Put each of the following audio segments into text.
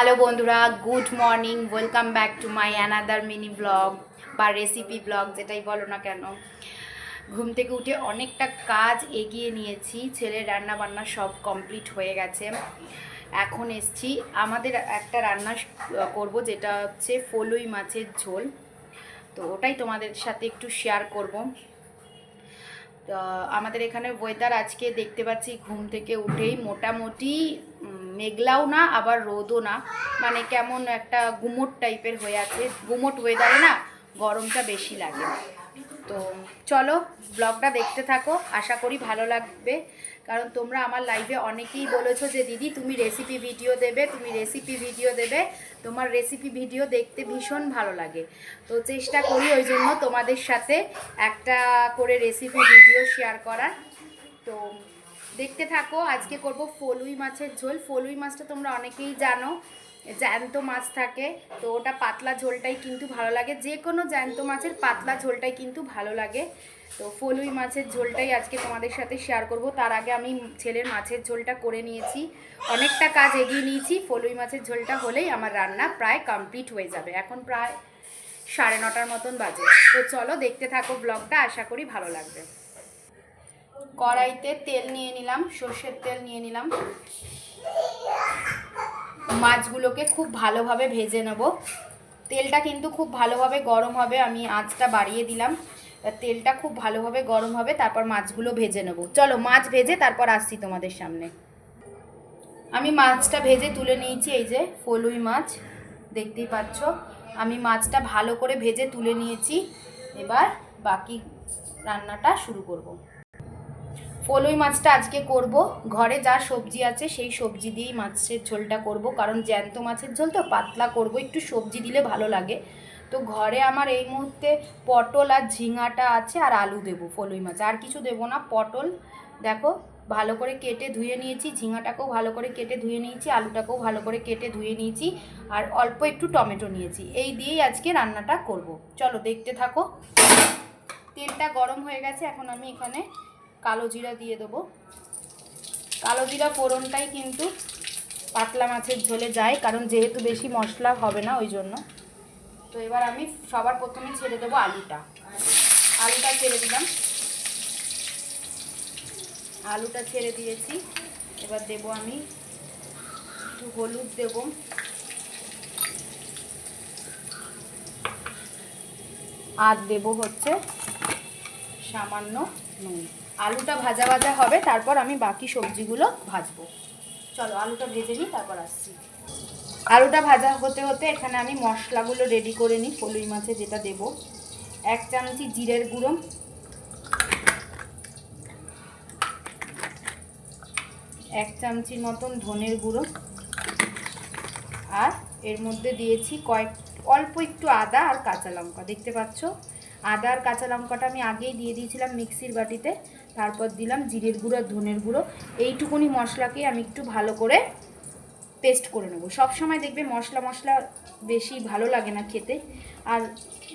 Hello বন্ধুরা, good morning, welcome back to my another mini blog বা recipe blog, যেটাই বলো না কেন। ঘুম থেকে উঠে অনেকটা কাজ এগিয়ে নিয়েছি, ছেলের রান্না বান্না সব কমপ্লিট হয়ে গেছে। এখন এসছি, আমাদের একটা রান্না করব, যেটা হচ্ছে ফলুই মাছের ঝোল। তো ওটাই তোমাদের সাথে একটু শেয়ার করব। তো, আমাদের এখানে ওয়েদার আজকে দেখতে পাচ্ছি, ঘুম থেকে উঠেই মোটামুটি মেঘলাও না, আবার রোদও না। মানে কেমন একটা গুমোট টাইপের হয়ে আছে। গুমোট ওয়েদারে না গরমটা বেশি লাগে। তো চলো ব্লগটা দেখতে থাকো। আশা করি ভালো লাগবে। কারণ তোমরা আমার লাইভে অনেকেই বলেছ যে, দিদি, তুমি রেসিপি ভিডিও দেবে, তুমি রেসিপি ভিডিও দেবে। তোমার রেসিপি ভিডিও দেখতে ভীষণ ভালো লাগে। তো চেষ্টা করি ওই জন্য তোমাদের সাথে একটা করে রেসিপি ভিডিও শেয়ার করার। তো দেখতে থাকো, আজকে করব ফলুই মাছের ঝোল। ফলুই মাছটা তোমরা অনেকেই জানো, জ্যান্ত মাছ থাকে, তো ওটা পাতলা ঝোলটাই কিন্তু ভালো লাগে। যে কোনো জ্যান্ত মাছের পাতলা ঝোলটাই কিন্তু ভালো লাগে। তো ফলুই মাছের ঝোলটাই আজকে তোমাদের সাথে শেয়ার করব। তার আগে আমি ছেলের মাছের ঝোলটা করে নিয়েছি। অনেকটা কাজ এগিয়ে নিয়েছি। ফলুই মাছের ঝোলটা হলেই আমার রান্না প্রায় কমপ্লিট হয়ে যাবে। এখন প্রায় সাড়ে নটার মতন বাজে। তো চলো দেখতে থাকো ব্লগটা আশা করি ভালো লাগবে। কড়াইতে তেল নিয়ে নিলাম, সর্ষের তেল নিয়ে নিলাম। মাছগুলোকে খুব ভালোভাবে ভেজে নেব। তেলটা কিন্তু খুব ভালোভাবে গরম হবে, আমি আঁচটা বাড়িয়ে দিলাম। তেলটা খুব ভালোভাবে গরম হবে, তারপর মাছগুলো ভেজে নেব। চলো, মাছ ভেজে তারপর আসছি তোমাদের সামনে। আমি মাছটা ভেজে তুলে নিয়েছি, এই যে ফলুই মাছ, দেখতেই পাচ্ছ। আমি মাছটা ভালো করে ভেজে তুলে নিয়েছি। এবার বাকি রান্নাটা শুরু করব। ফলুই মাছটা আজকে করব। ঘরে যা সবজি আছে সেই সবজি দিয়েই মাছের ঝোলটা করব। কারণ জ্যান্ত মাছের ঝোল তো পাতলা করব, একটু সবজি দিলে ভালো লাগে। তো ঘরে আমার এই মুহূর্তে পটল আর ঝিঙাটা আছে আর আলু দেবো ফলুই মাছ। আর কিছু দেবো না, পটল দেখো ভালো করে কেটে ধুয়ে নিয়েছি, ঝিঙাটাকেও ভালো করে কেটে ধুয়ে নিয়েছি, আলুটাকেও ভালো করে কেটে ধুয়ে নিয়েছি আর অল্প একটু টমেটো নিয়েছি। এই দিয়েই আজকে রান্নাটা করব। চলো দেখতে থাকো। তেলটা গরম হয়ে গেছে, এখন আমি এখানে কালো জিরা দিয়ে দেবো। কালো জিরা ফোড়নটাই কিন্তু পাতলা মাছের ঝোলে যায়, কারণ যেহেতু বেশি মশলা হবে না ওই জন্য। তো এবার আমি সবার প্রথমে ছেড়ে দেবো আলুটা। আলুটা ছেড়ে দিলাম। আলুটা ছেড়ে দিয়েছি। এবার দেব আমি একটু হলুদ দেব। আর দেব হচ্ছে সামান্য নুন। আলুটা ভাজা ভাজা হবে, তারপর আমি বাকি সবজিগুলো ভাজবো। চলো, আলুটা ভেজে নিই, তারপর আসছি। আলুটা ভাজা হতে হতে এখানে আমি মশলাগুলো রেডি করে নিই ফলুই মাছে যেটা দেব। এক চামচি জিরের গুঁড়ো। এক চামচির মতন ধনের গুঁড়ো। আর এর মধ্যে দিয়েছি কয়েক, অল্প একটু আদা আর কাঁচা লঙ্কা। দেখতে পাচ্ছ? আদা আর কাঁচা লঙ্কাটা আমি আগেই দিয়ে দিয়েছিলাম মিক্সির বাটিতে। তারপর দিলাম জিরের গুঁড়ো আর ধনের গুঁড়ো। এইটুকুনি মশলাকে আমি একটু ভালো করে পেস্ট করে নেব। সবসময় দেখবে মশলা মশলা বেশি ভালো লাগে না খেতে। আর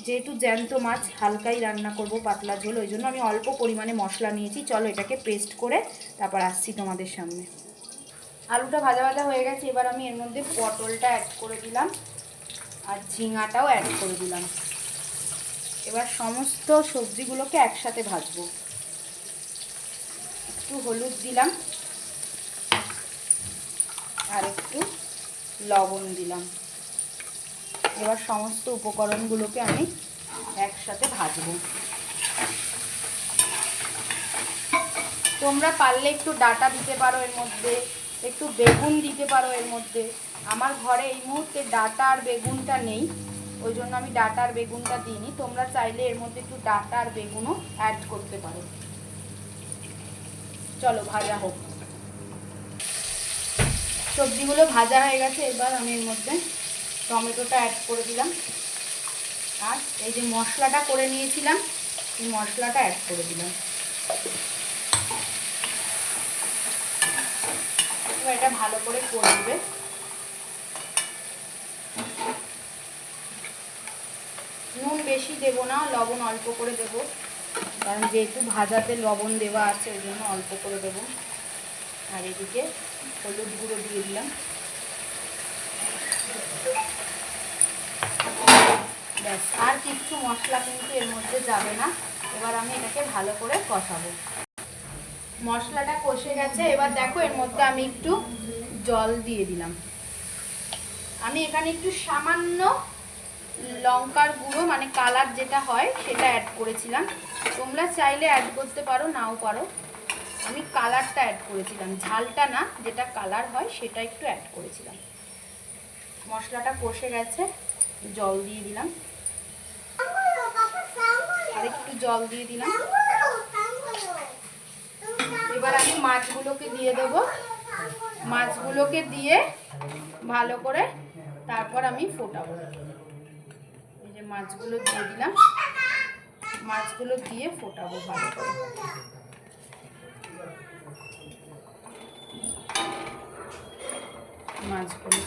যেহেতু জ্যান্ত মাছ, হালকাই রান্না করব পাতলা ঝোল, ওই জন্য আমি অল্প পরিমাণে মশলা নিয়েছি। চলো এটাকে পেস্ট করে তারপর আসছি তোমাদের সামনে। আলুটা ভাজা ভাজা হয়ে গেছে, এবার আমি এর মধ্যে পটলটা অ্যাড করে দিলাম। আর ঝিঙাটাও অ্যাড করে দিলাম। এবার সমস্ত সবজিগুলোকে একসাথে ভাজবো। একটু হলুদ দিলাম। আর একটু লবণ দিলাম। এবার সমস্ত উপকরণগুলোকে আমি একসাথে ভাজবো। তোমরা পারলে একটু ডাটা দিতে পারো এর মধ্যে, একটু বেগুন দিতে পারো এর মধ্যে। আমার ঘরে এই মুহূর্তে ডাটা আর বেগুনটা নেই, ওই জন্য আমি ডাটা আর বেগুনটা দিইনি। তোমরা চাইলে এর মধ্যে একটু ডাটা আর বেগুনও অ্যাড করতে পারো। চলো, ভাজা হোক। সবজিগুলো ভাজা হয়ে গেছে, এবার আমি এর মধ্যে টমেটোটা অ্যাড করে দিলাম। আর এই যে মশলাটা করে নিয়েছিলাম, এই মশলাটা অ্যাড করে দিলাম। এটা ভালো করে করে দেবে নুন বেশি দেবো না, লবণ অল্প করে দেবো। কারণ যেহেতু ভাজাতে লবণ দেওয়া আছে, ওই জন্য অল্প করে দেবো। আর এদিকে হলুদ গুঁড়ো দিয়ে দিলাম। ব্যাস, আর কিছু মশলা কিন্তু এর মধ্যে যাবে না। এবার আমি এটাকে ভালো করে কষাবো। মশলাটা কষে গেছে, এবার দেখো এর মধ্যে আমি একটু জল দিয়ে দিলাম। আমি এখানে একটু সামান্য লঙ্কার গুঁড়ো মানে কালার যেটা হয় সেটা অ্যাড করেছিলাম। তোমরা চাইলে অ্যাড করতে পারো, নাও পারো। আমি কালারটা অ্যাড করেছিলাম। ঝালটা না, যেটা কালার হয় সেটা একটু অ্যাড করেছিলাম। মশলাটা কষে গেছে জল দিয়ে দিলাম। আর একটু জল দিয়ে দিলাম। এবার আমি মাছগুলোকে দিয়ে দেবো। মাছগুলোকে দিয়ে ভালো করে তারপর আমি ফোটাবো। মাছগুলো দিয়ে দিলাম। মাছগুলো দিয়ে ফোটাবো ভালো করে। মাছগুলো।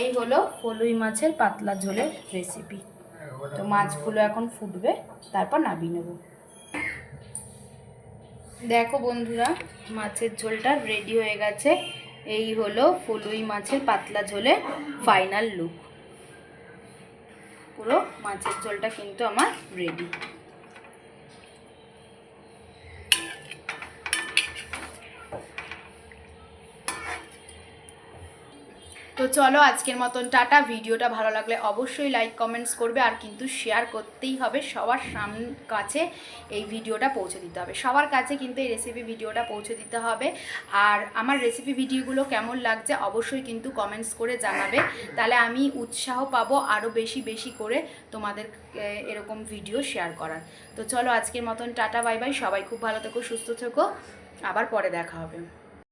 এই হলো ফলুই মাছের পাতলা ঝোলের রেসিপি তো মাছগুলো এখন ফুটবে, তারপর নামিয়ে নেব। দেখো বন্ধুরা, মাছের ঝোলটা রেডি হয়ে গেছে। এই হলো ফলুই মাছের পাতলা ঝোলে ফাইনাল লুক পুরো মাছের ঝোলটা কিন্তু আমার রেডি তো চলো আজকের মতন টাটা। ভিডিওটা ভালো লাগলে অবশ্যই লাইক কমেন্টস করবে আর কিন্তু শেয়ার করতেই হবে। সবার সাম, কাছে এই ভিডিওটা পৌঁছে দিতে হবে। সবার কাছে কিন্তু এই রেসিপি ভিডিওটা পৌঁছে দিতে হবে। আর আমার রেসিপি ভিডিওগুলো কেমন লাগছে অবশ্যই কিন্তু কমেন্টস করে জানাবে। তাহলে আমি উৎসাহ পাবো আরও বেশি বেশি করে তোমাদের এরকম ভিডিও শেয়ার করার। তো চলো আজকের মতন টাটা বাই বাই সবাই খুব ভালো থেকো, সুস্থ থেকো। আবার পরে দেখা হবে।